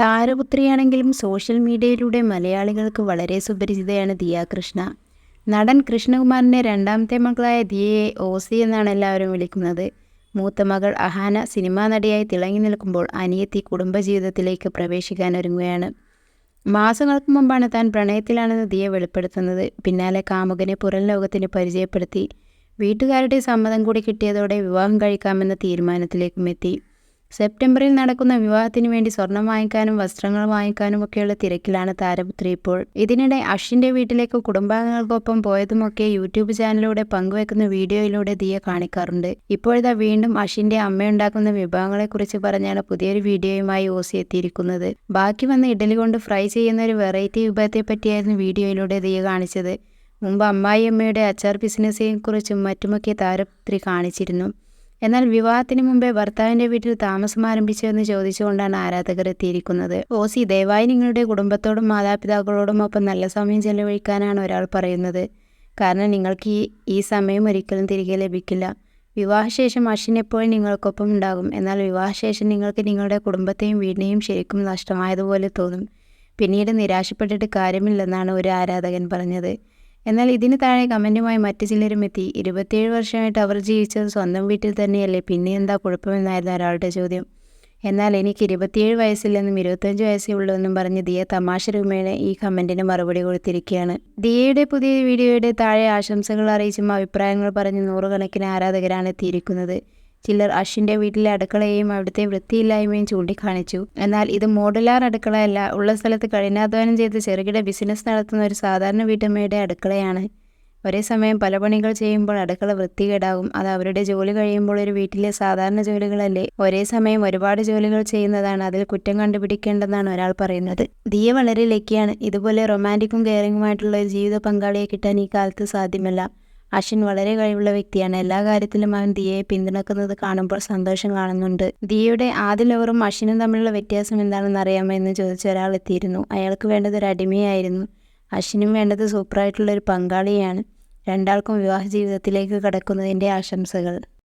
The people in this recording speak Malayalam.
താരപുത്രിയാണെങ്കിലും സോഷ്യൽ മീഡിയയിലൂടെ മലയാളികൾക്ക് വളരെ സുപരിചിതയാണ് ദിയ കൃഷ്ണ. നടൻ കൃഷ്ണകുമാറിന്റെ രണ്ടാമത്തെ മകളായ ദിയയെ ഓസി എന്നാണ് എല്ലാവരും വിളിക്കുന്നത്. മൂത്ത മകൾ അഹാന സിനിമാ നടിയായി തിളങ്ങി നിൽക്കുമ്പോൾ അനിയത്തി കുടുംബജീവിതത്തിലേക്ക് പ്രവേശിക്കാൻ ഒരുങ്ങുകയാണ്. മാസങ്ങൾക്ക് മുമ്പാണ് താൻ പ്രണയത്തിലാണെന്ന് ദിയ വെളിപ്പെടുത്തുന്നത്. പിന്നാലെ കാമുകനെ പുറം ലോകത്തിന് പരിചയപ്പെടുത്തി. വീട്ടുകാരുടെ സമ്മതം കൂടി കിട്ടിയതോടെ വിവാഹം കഴിക്കാമെന്ന തീരുമാനത്തിലേക്കും എത്തി. സെപ്റ്റംബറിൽ നടക്കുന്ന വിവാഹത്തിന് വേണ്ടി സ്വർണം വാങ്ങിക്കാനും വസ്ത്രങ്ങൾ വാങ്ങിക്കാനും ഒക്കെയുള്ള തിരക്കിലാണ് താരപുത്രി ഇപ്പോൾ. ഇതിനിടെ അഷിന്റെ വീട്ടിലേക്ക് കുടുംബാംഗങ്ങൾക്കൊപ്പം പോയതുമൊക്കെ യൂട്യൂബ് ചാനലിലൂടെ പങ്കുവെക്കുന്ന വീഡിയോയിലൂടെ ദിയ കാണിക്കാറുണ്ട്. ഇപ്പോഴിതാ വീണ്ടും അഷിന്റെ അമ്മയുണ്ടാക്കുന്ന വിഭവങ്ങളെക്കുറിച്ച് പറഞ്ഞാണ് പുതിയൊരു വീഡിയോയുമായി ഓസി എത്തിയിരിക്കുന്നത്. ബാക്കി വന്ന ഇഡലി കൊണ്ട് ഫ്രൈ ചെയ്യുന്ന ഒരു വെറൈറ്റി വിഭവത്തെ പറ്റിയായിരുന്നു വീഡിയോയിലൂടെ ദിയ കാണിച്ചത്. മുമ്പ് അമ്മായിയമ്മയുടെ അച്ചാർ ബിസിനസ്സിനെക്കുറിച്ചും മറ്റുമൊക്കെ താരപുത്രി കാണിച്ചിരുന്നു. എന്നാൽ വിവാഹത്തിന് മുമ്പേ ഭർത്താവിന്റെ വീട്ടിൽ താമസം ആരംഭിച്ചുവെന്ന് ചോദിച്ചുകൊണ്ടാണ് ആരാധകർ എത്തിയിരിക്കുന്നത്. ഓസി ദയവായി നിങ്ങളുടെ കുടുംബത്തോടും മാതാപിതാക്കളോടും ഒപ്പം നല്ല സമയം ചെലവഴിക്കാനാണ് ഒരാൾ പറയുന്നത്. കാരണം നിങ്ങൾക്ക് ഈ ഈ സമയം ഒരിക്കലും തിരികെ ലഭിക്കില്ല. വിവാഹശേഷം അശ്വിൻ എപ്പോഴും നിങ്ങൾക്കൊപ്പം ഉണ്ടാകും. എന്നാൽ വിവാഹശേഷം നിങ്ങൾക്ക് നിങ്ങളുടെ കുടുംബത്തെയും വീടിനെയും ശരിക്കും നഷ്ടമായതുപോലെ തോന്നും. പിന്നീട് നിരാശപ്പെട്ടിട്ട് കാര്യമില്ലെന്നാണ് ഒരു ആരാധകൻ പറഞ്ഞത്. എന്നാൽ ഇതിന് താഴെ കമന്റുമായി മറ്റു ചിലരും എത്തി. ഇരുപത്തിയേഴ് വർഷമായിട്ട് അവർ ജീവിച്ചത് സ്വന്തം വീട്ടിൽ തന്നെയല്ലേ? പിന്നെ എന്താ കുഴപ്പമെന്നായിരുന്നു ഒരാളുടെ ചോദ്യം. എന്നാൽ എനിക്ക് ഇരുപത്തിയേഴ് വയസ്സില്ലെന്നും ഇരുപത്തഞ്ച് വയസ്സേ ഉള്ളൂ എന്നും പറഞ്ഞ് ദിയ തമാശ രൂപേണ ഈ കമന്റിന് മറുപടി കൊടുത്തിരിക്കുകയാണ്. ദിയയുടെ പുതിയ വീഡിയോയുടെ താഴെ ആശംസകൾ അറിയിച്ചും അഭിപ്രായങ്ങൾ പറഞ്ഞ് നൂറുകണക്കിന് ആരാധകരാണ് എത്തിയിരിക്കുന്നത്. ചിലർ അഷിന്റെ വീട്ടിലെ അടുക്കളയെയും അവിടുത്തെ വൃത്തിയില്ലായ്മയും ചൂണ്ടിക്കാണിച്ചു. എന്നാൽ ഇത് മോഡുലാർ അടുക്കളയല്ല. ഉള്ള സ്ഥലത്ത് കഠിനാധ്വാനം ചെയ്ത് ചെറുകിട ബിസിനസ് നടത്തുന്ന ഒരു സാധാരണ വീട്ടമ്മയുടെ അടുക്കളയാണ്. ഒരേ സമയം പല പണികൾ ചെയ്യുമ്പോൾ അടുക്കള വൃത്തികേടാകും. അത് അവരുടെ ജോലി കഴിയുമ്പോൾ ഒരു വീട്ടിലെ സാധാരണ ജോലികളല്ലേ? ഒരേ സമയം ഒരുപാട് ജോലികൾ ചെയ്യുന്നതാണ് അതിൽ കുറ്റം കണ്ടുപിടിക്കേണ്ടെന്നാണ് ഒരാൾ പറയുന്നത്. ദിയ വളരെ ലക്കിയാണ് ഇതുപോലെ റൊമാന്റിക്കും കെയറിങ്ങുമായിട്ടുള്ള ഒരു ജീവിത പങ്കാളിയെ കിട്ടാൻ ഈ കാലത്ത് സാധ്യമല്ല. അശ്വിൻ വളരെ കഴിവുള്ള വ്യക്തിയാണ്. എല്ലാ കാര്യത്തിലും അവൻ ദിയയെ പിന്തുണക്കുന്നത് കാണുമ്പോൾ സന്തോഷം കാണുന്നുണ്ട്. ദിയയുടെ ആദ്യ ലവറും അശ്വിനും തമ്മിലുള്ള വ്യത്യാസം എന്താണെന്ന് അറിയാമോ എന്ന് ചോദിച്ച ഒരാൾ എത്തിയിരുന്നു. അയാൾക്ക് വേണ്ടത് ഒരു അടിമയായിരുന്നു. അശ്വിനും വേണ്ടത് സൂപ്പറായിട്ടുള്ള ഒരു പങ്കാളിയാണ്. രണ്ടാൾക്കും വിവാഹ ജീവിതത്തിലേക്ക് കടക്കുന്നതിന്റെ ആശംസകൾ.